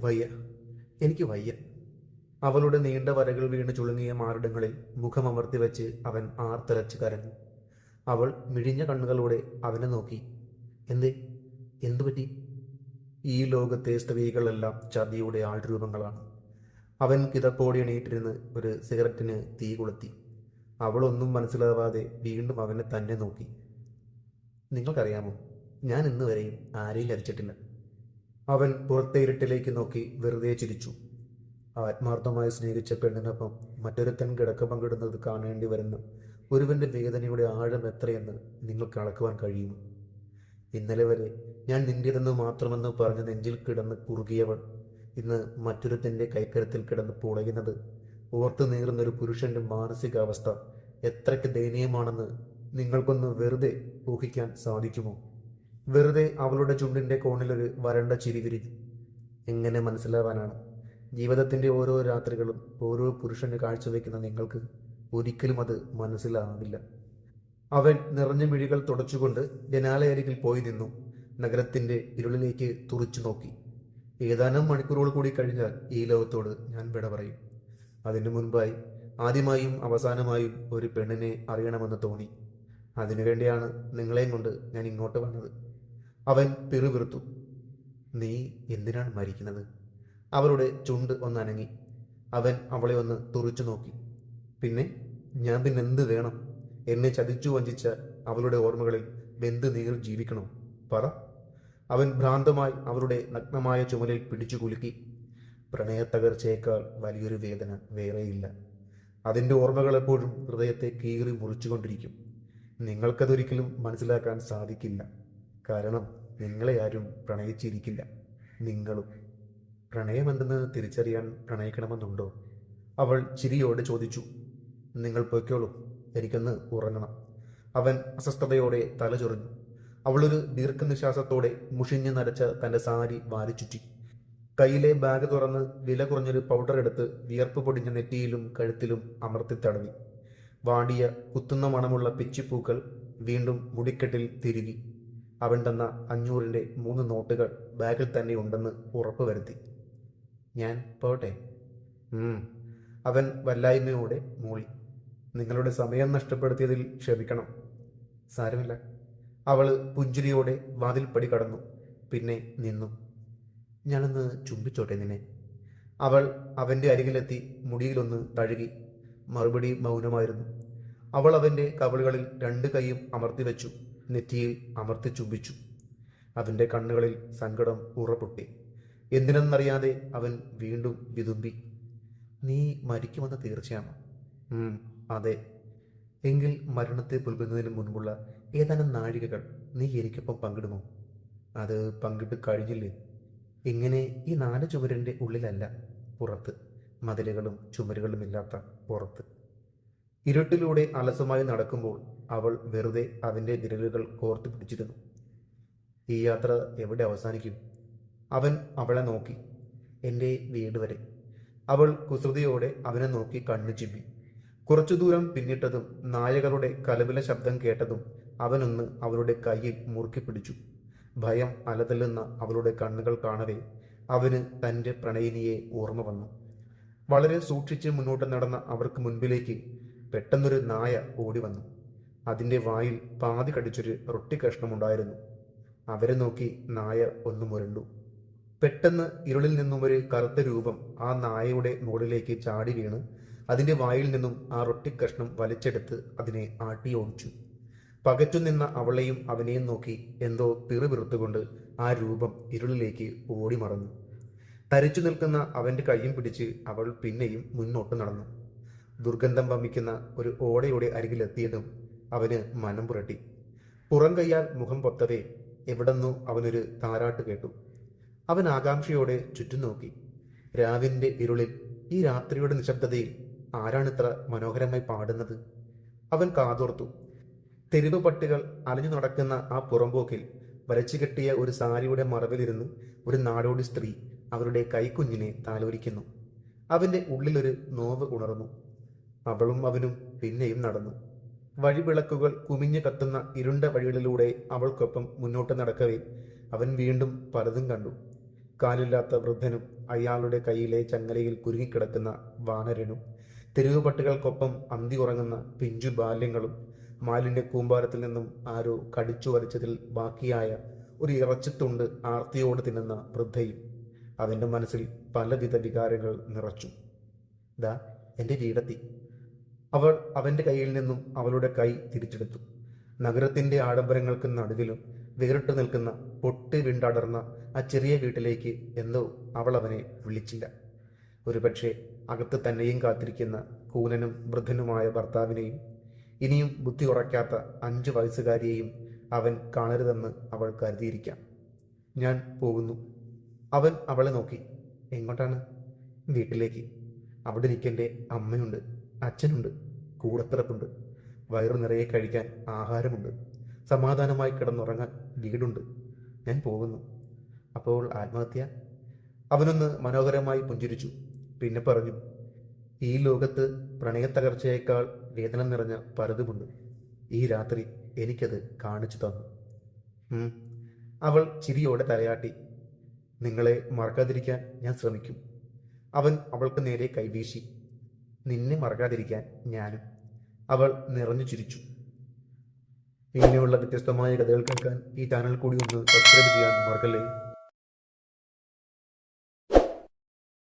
വയ്യ. എനിക്ക് വയ്യ. അവളുടെ നീണ്ട വരകൾ വീണ് ചുളുങ്ങിയ മാറിടങ്ങളിൽ മുഖമമർത്തി വെച്ച് അവൻ ആർത്തലച്ച് കരഞ്ഞു. അവൾ മിഴിഞ്ഞ കണ്ണുകളോടെ അവനെ നോക്കി. എന്തേ? എന്തു പറ്റി? ഈ ലോകത്തെ സ്ത്രീകളെല്ലാം ചതിയുടെ ആൾരൂപങ്ങളാണ്. അവൻ കിതപ്പോടി എണീറ്റിരുന്ന് ഒരു സിഗരറ്റിന് തീ കൊളുത്തി. അവളൊന്നും മനസ്സിലാവാതെ വീണ്ടും അവനെ തന്നെ നോക്കി. നിങ്ങൾക്കറിയാമോ? ഞാൻ ഇന്നുവരെയും ആരെയും ചതിച്ചിട്ടില്ല അവൻ പുറത്തെ ഇരുട്ടിലേക്ക് നോക്കി വെറുതെ ചിരിച്ചു. ആത്മാർത്ഥമായി സ്നേഹിച്ച പെണ്ണിനൊപ്പം മറ്റൊരുത്തൻ കിടക്ക പങ്കിടുന്നത് കാണേണ്ടി വരുന്ന ഒരുവന്റെ വേദനയുടെ ആഴം എത്രയെന്ന് നിങ്ങൾക്ക് അളക്കുവാൻ കഴിയുമോ? ഇന്നലെ വരെ ഞാൻ നിന്റേതെന്ന് മാത്രമെന്ന് പറഞ്ഞ് നെഞ്ചിൽ കിടന്ന് കുറുകിയവൾ ഇന്ന് മറ്റൊരുത്തിന്റെ കൈക്കരത്തിൽ കിടന്ന് പുളയുന്നത് ഓർത്തു നീറുന്നൊരു പുരുഷന്റെ മാനസികാവസ്ഥ എത്രയ്ക്ക് ദയനീയമാണെന്ന് നിങ്ങൾക്കൊന്ന് വെറുതെ ഊഹിക്കാൻ സാധിക്കുമോ? വെറുതെ അവളുടെ ചുണ്ടിന്റെ കോണിലൊരു വരണ്ട ചിരി വിരിഞ്ഞു എങ്ങനെ മനസ്സിലാവാനാണ്? ജീവിതത്തിന്റെ ഓരോ രാത്രികളും ഓരോ പുരുഷന് കാഴ്ചവെക്കുന്ന നിങ്ങൾക്ക് ഒരിക്കലും അത് മനസ്സിലാവില്ല. അവൻ നിറഞ്ഞ മിഴികൾ തുടച്ചുകൊണ്ട് ജനാലയരികിൽ പോയി നിന്നു. നഗരത്തിന്റെ ഇരുളിലേക്ക് തുറച്ചു നോക്കി. ഏതാനും മണിക്കൂറുകൾ കൂടി കഴിഞ്ഞാൽ ഈ ലോകത്തോട് ഞാൻ വിട പറയും. അതിനു മുൻപായി ആദ്യമായും അവസാനമായും ഒരു പെണ്ണിനെ അറിയണമെന്ന് തോന്നി. അതിനുവേണ്ടിയാണ് നിങ്ങളെയും കൊണ്ട് ഞാൻ ഇങ്ങോട്ട് വന്നത്. അവൻ പിറുപിറുത്തു. നീ എന്തിനാണ് മരിക്കുന്നത്? അവളുടെ ചുണ്ട് ഒന്നനങ്ങി അവൻ അവളെ ഒന്ന് തുറിച്ചു നോക്കി. പിന്നെ ഞാൻ പിന്നെ എന്ത് വേണം? എന്നെ ചതിച്ചു വഞ്ചിച്ച അവളുടെ ഓർമ്മകളിൽ ബന്ധു നീർ ജീവിക്കണോ? പറ. അവൻ ഭ്രാന്തമായി അവളുടെ നഗ്നമായ ചുമലിൽ പിടിച്ചു കുലുക്കി. പ്രണയത്തകർച്ചയേക്കാൾ വലിയൊരു വേദന വേറെയില്ല. അതിന്റെ ഓർമ്മകൾ എപ്പോഴും ഹൃദയത്തെ കീറി മുറിച്ചുകൊണ്ടിരിക്കും. നിങ്ങൾക്കതൊരിക്കലും മനസ്സിലാക്കാൻ സാധിക്കില്ല. കാരണം നിങ്ങളെ ആരും പ്രണയിച്ചിരിക്കില്ല. നിങ്ങളും. പ്രണയമെന്തെന്ന് തിരിച്ചറിയാൻ പ്രണയിക്കണമെന്നുണ്ടോ? അവൾ ചിരിയോടെ ചോദിച്ചു. നിങ്ങൾ പൊയ്ക്കോളൂ. എനിക്കൊന്ന് ഉറങ്ങണം. അവൻ അസ്വസ്ഥതയോടെ തല ചൊറിഞ്ഞു. അവളൊരു ദീർഘനിശ്വാസത്തോടെ മുഷിഞ്ഞു നരച്ച തന്റെ സാരി വാരിച്ചുറ്റി കയ്യിലെ ബാഗ് തുറന്ന് വില കുറഞ്ഞൊരു പൗഡർ എടുത്ത് വിയർപ്പ് പൊടിഞ്ഞ നെറ്റിയിലും കഴുത്തിലും അമർത്തി തടവി. വാടിയ കുത്തുന്ന മണമുള്ള പിച്ചിപ്പൂക്കൾ വീണ്ടും മുടിക്കെട്ടിൽ തിരുകി. അവൻ തന്ന അഞ്ഞൂറിന്റെ മൂന്ന് നോട്ടുകൾ ബാഗിൽ തന്നെ ഉണ്ടെന്ന് ഉറപ്പുവരുത്തി ഞാൻ പോട്ടെ. അവൻ വല്ലായ്മയോടെ മൂളി. നിങ്ങളുടെ സമയം നഷ്ടപ്പെടുത്തിയതിൽ ക്ഷമിക്കണം. സാരമില്ല. അവൾ പുഞ്ചിരിയോടെ വാതിൽപ്പടി കടന്നു. പിന്നെ നിന്നു. ഞാനൊന്ന് ചുംബിച്ചോട്ടെ നിന്നെ. അവൾ അവന്റെ അരികിലെത്തി മുടിയിലൊന്ന് തഴുകി. മറുപടി മൗനമായിരുന്നു. അവൾ അവന്റെ കവളുകളിൽ രണ്ട് കൈയും അമർത്തി വെച്ചു. നെറ്റിയിൽ അമർത്തി ചുംബിച്ചു. അവന്റെ കണ്ണുകളിൽ സങ്കടം ഉറപ്പൊട്ടി. എന്തിനെന്നറിയാതെ അവൻ വീണ്ടും വിതുമ്പി നീ മരിക്കുമെന്ന് തീർച്ചയാണ്? അതെ. എങ്കിൽ മരണത്തെ പുൽകുന്നതിന് മുൻപുള്ള ഏതാനും നാഴികകൾ നീ എനിക്കൊപ്പം പങ്കിടുമോ? അത് പങ്കിട്ട് കഴിഞ്ഞില്ലേ? ഇങ്ങനെ ഈ നാല് ചുമരിന്റെ ഉള്ളിലല്ല പുറത്ത്. മതിലുകളും ചുമരുകളുമില്ലാത്ത പുറത്ത്. ഇരുട്ടിലൂടെ അലസമായി നടക്കുമ്പോൾ അവൾ വെറുതെ അവന്റെ വിരലുകൾ കോർത്തു പിടിച്ചിരുന്നു. ഈ യാത്ര എവിടെ അവസാനിക്കും? അവൻ അവളെ നോക്കി. എന്റെ വീട് വരെ. അവൾ കുസൃതിയോടെ അവനെ നോക്കി കണ്ണു ചിമ്മി. കുറച്ചു ദൂരം പിന്നിട്ടതും നായകളുടെ കലവില ശബ്ദം കേട്ടതും അവനൊന്ന് അവളുടെ കയ്യിൽ മുറുക്കി പിടിച്ചു. ഭയം അലതല്ലുന്ന അവളുടെ കണ്ണുകൾ കാണവേ അവന് തന്റെ പ്രണയിനിയെ ഓർമ്മ വന്നു. വളരെ സൂക്ഷിച്ച് മുന്നോട്ട് നടന്ന അവർക്ക് മുൻപിലേക്ക് പെട്ടെന്നൊരു നായ ഓടി വന്നു. അതിന്റെ വായിൽ പാതി കടിച്ചൊരു റൊട്ടി കഷ്ണമുണ്ടായിരുന്നു. അവരെ നോക്കി നായ ഒന്ന് മുരണ്ടു. പെട്ടെന്ന് ഇരുളിൽ നിന്നും ഒരു കറുത്ത രൂപം ആ നായയുടെ മുകളിലേക്ക് ചാടി വീണ് അതിന്റെ വായിൽ നിന്നും ആ റൊട്ടി കഷ്ണം വലിച്ചെടുത്ത് അതിനെ ആട്ടി ഓടിച്ചു. പകച്ചു നിന്ന അവളെയും അവനെയും നോക്കി എന്തോ പിറുപിറുത്തുകൊണ്ട് ആ രൂപം ഇരുളിലേക്ക് ഓടി മറന്നു. തരിച്ചു നിൽക്കുന്ന അവന്റെ കയ്യും പിടിച്ച് അവൾ പിന്നെയും മുന്നോട്ട് നടന്നു. ദുർഗന്ധം വമിക്കുന്ന ഒരു ഓടയുടെ അരികിലെത്തിയതും അവന് മനം പുരട്ടി. പുറം കൈയാൽ മുഖം പൊത്തതെ എവിടെന്നോ അവനൊരു താരാട്ട് കേട്ടു. അവൻ ആകാംക്ഷയോടെ ചുറ്റും നോക്കി. രാവിന്റെ ഇരുളിൽ ഈ രാത്രിയുടെ നിശബ്ദതയിൽ ആരാണിത്ര മനോഹരമായി പാടുന്നത്? അവൻ കാതോർത്തു. തെരുവ് പട്ടികൾ അലഞ്ഞു നടക്കുന്ന ആ പുറംപോക്കിൽ വരച്ചു കെട്ടിയ ഒരു സാരിയുടെ മറവിലിരുന്ന് ഒരു നാടോടി സ്ത്രീ അവരുടെ കൈക്കുഞ്ഞിനെ താലോലിക്കുന്നു. അവന്റെ ഉള്ളിലൊരു നോവ് ഉണർന്നു. അവളും അവനും പിന്നെയും നടന്നു. വഴിവിളക്കുകൾ കുമിഞ്ഞു കത്തുന്ന ഇരുണ്ട വഴികളിലൂടെ അവൾക്കൊപ്പം മുന്നോട്ട് നടക്കവേ. അവൻ വീണ്ടും പലതും കണ്ടു. കാലില്ലാത്ത വൃദ്ധനും അയാളുടെ കയ്യിലെ ചങ്ങലയിൽ കുരുങ്ങിക്കിടക്കുന്ന വാനരനും തെരുവ് പട്ടികൾക്കൊപ്പം അന്തി ഉറങ്ങുന്ന പിഞ്ചു ബാല്യങ്ങളും മാലിന്യ കൂമ്പാരത്തിൽ നിന്നും ആരോ കടിച്ചു വരച്ചതിൽ ബാക്കിയായ ഒരു ഇറച്ചിത്തുണ്ട് ആർത്തിയോട് തിന്നുന്ന വൃദ്ധയും അവന്റെ മനസ്സിൽ പലവിധ വികാരങ്ങൾ നിറച്ചു. ദാ എന്റെ വീടെത്തി അവൾ അവന്റെ കയ്യിൽ നിന്നും അവളുടെ കൈ തിരിച്ചെടുത്തു. നഗരത്തിന്റെ ആഡംബരങ്ങൾക്ക് നടുവിലും വേറിട്ട് നിൽക്കുന്ന പൊട്ടി വിണ്ടടർന്ന ആ ചെറിയ വീട്ടിലേക്ക് എന്തോ അവൾ അവനെ വിളിച്ചില്ല. ഒരുപക്ഷെ അകത്ത് തന്നെയും കാത്തിരിക്കുന്ന കൂനനും വൃദ്ധനുമായ ഭർത്താവിനെയും ഇനിയും ബുദ്ധി ഉറയ്ക്കാത്ത അഞ്ചു വയസ്സുകാരിയെയും അവൻ കാണരുതെന്ന് അവൾ കരുതിയിരിക്കാം. ഞാൻ പോകുന്നു. അവൻ അവളെ നോക്കി. എങ്ങോട്ടാണ്? വീട്ടിലേക്ക്. അവിടെ എനിക്കെന്റെ അമ്മയുണ്ട്. അച്ഛനുണ്ട് കൂടത്തിറപ്പുണ്ട് വയറു നിറയെ കഴിക്കാൻ ആഹാരമുണ്ട് സമാധാനമായി കിടന്നുറങ്ങാൻ വീടുണ്ട്. ഞാൻ പോകുന്നു. അപ്പോൾ ആത്മഹത്യ? അവനൊന്ന് മനോഹരമായി പുഞ്ചിരിച്ചു. പിന്നെ പറഞ്ഞു ഈ ലോകത്ത് പ്രണയത്തകർച്ചയേക്കാൾ വേദന നിറഞ്ഞ പലതുമുണ്ട് ഈ രാത്രി എനിക്കത് കാണിച്ചു തന്നു. അവൾ ചിരിയോടെ തലയാട്ടി നിങ്ങളെ മറക്കാതിരിക്കാൻ ഞാൻ ശ്രമിക്കും. അവൻ അവൾക്ക് നേരെ കൈവീശി നിന്നെ മറക്കാതിരിക്കാൻ ഞാനും അവൾ നിറഞ്ഞു ചിരിച്ചു. ഇങ്ങനെയുള്ള വ്യത്യസ്തമായ കഥകൾ കേൾക്കാൻ ഈ ചാനൽ കൂടി ഒന്ന് സബ്സ്ക്രൈബ് ചെയ്യാൻ മറക്കല്ലേ?